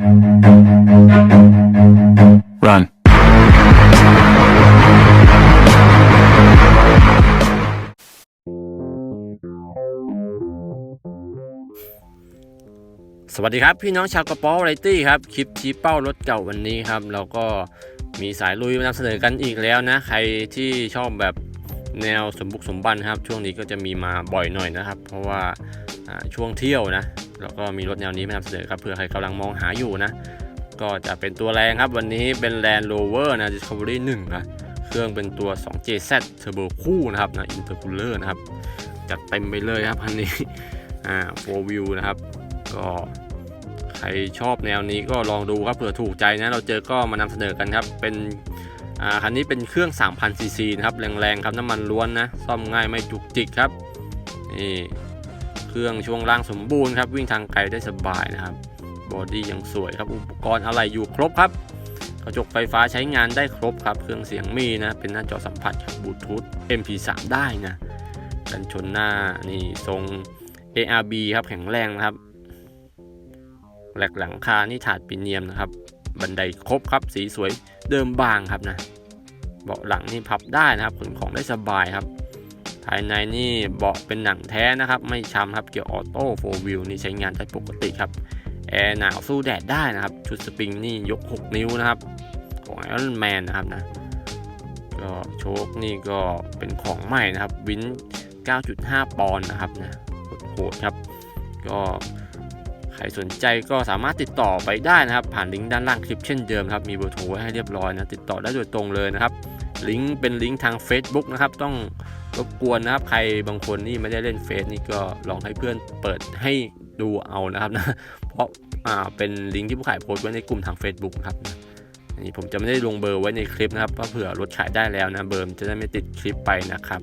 Run. สวัสดีครับ พี่น้องชาวกระป๋อไรตี้ครับ คลิปชี้เป้ารถเก่าวันนี้ครับเราก็มีสายลุยมานำเสนอกันอีกแล้วนะ ใครที่ชอบแบบแนวสมบุกสมบันครับ ช่วงนี้ก็จะมีมาบ่อยหน่อยนะครับ เพราะว่าอ่าช่วงเที่ยวนะ แล้วก็มีรถแนวนี้มานำเสนอครับเผื่อใครกำลังมองหาอยู่นะ ก็จะเป็นตัวแรงครับ วันนี้เป็น Land Rover นะ Discovery 1 นะ เครื่องเป็นตัว 2JZ Turbo คู่นะครับนะ Intercooler นะครับ จัดเต็มไปเลยครับคันนี้ อ่า 4 view นะครับ ก็ใครชอบแนวนี้ก็ลองดูครับเผื่อถูกใจนะ เราเจอก็มานำเสนอกันครับ เป็นคันนี้เป็นเครื่อง 3,000ซีซีนะครับ แรงๆครับ น้ำมันล้วนนะ ซ่อมง่ายไม่จุกจิกครับ นี่ เครื่องช่วงล่างสมบูรณ์ครับ วิ่งทางไกลได้สบายนะครับ บอดี้ยังสวยครับ อุปกรณ์อะไรอยู่ครบครับ กระจกไฟฟ้าใช้งานได้ครบครับ เครื่องเสียงมีนะ เป็นหน้าจอสัมผัสบบลูทูธ MP3 ได้นะ กันชนหน้านี่ทรง ARB ครับแข็งแรงนะครับ แหลกหลังคา นี่ถาดปิเนียมนะครับ บันไดครบครับ สีสวยเดิมบางครับนะ เบาะหลังนี่พับได้นะครับขนของได้สบายครับ ภายในนี่เบาะเป็นหนังแท้นะครับ ไม่ช้ำครับ เกียร์ออโต้โฟวิลนี่ใช้งานได้ปกติครับแอร์หนาวสู้แดดได้นะครับ ชุดสปริงนี่ยก 6 นิ้วนะครับ ของ Iron Man นะครับนะก็โชคนี่ก็เป็นของใหม่นะครับ วิน 9.5 ปอนด์นะครับนะโหดครับ ก็ใครสนใจก็สามารถติดต่อไปได้นะครับ ผ่านลิงก์ด้านล่างคลิปเช่นเดิมครับ มีเบอร์โทรไว้ให้เรียบร้อยนะ ติดต่อได้โดยตรงเลยนะครับ ลิงก์เป็นลิงก์ทาง Facebook นะครับ ต้อง รบกวนนะครับใครบางคนนี่ไม่ได้เล่นเฟซนี่ก็ลองให้เพื่อนเปิดให้ดูเอานะครับนะเพราะอ่าเป็นลิงก์ที่ผู้ขายโพสต์ไว้ในกลุ่มทาง Facebook นะครับนะอันนี้ผมจะไม่ได้ลงเบอร์ไว้ในคลิปนะครับเพราะเผื่อรถขายได้แล้วนะเบอร์จะได้ไม่ติดคลิปไปนะครับ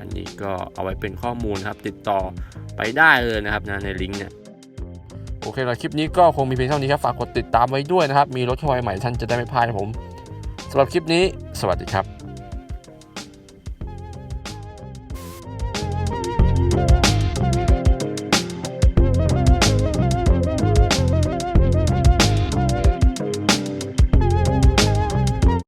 อันนี้ก็เอาไว้เป็นข้อมูลครับติดต่อไปได้เลยนะครับนะในลิงก์เนี่ยโอเคแล้วคลิปนี้ก็คงมีเพียงเท่านี้ครับฝากกดติดตามไว้ด้วยนะครับ มีรถข้ามาใหม่ท่านจะได้ไม่พลาดนะผมสำหรับคลิปนี้ สวัสดีครับ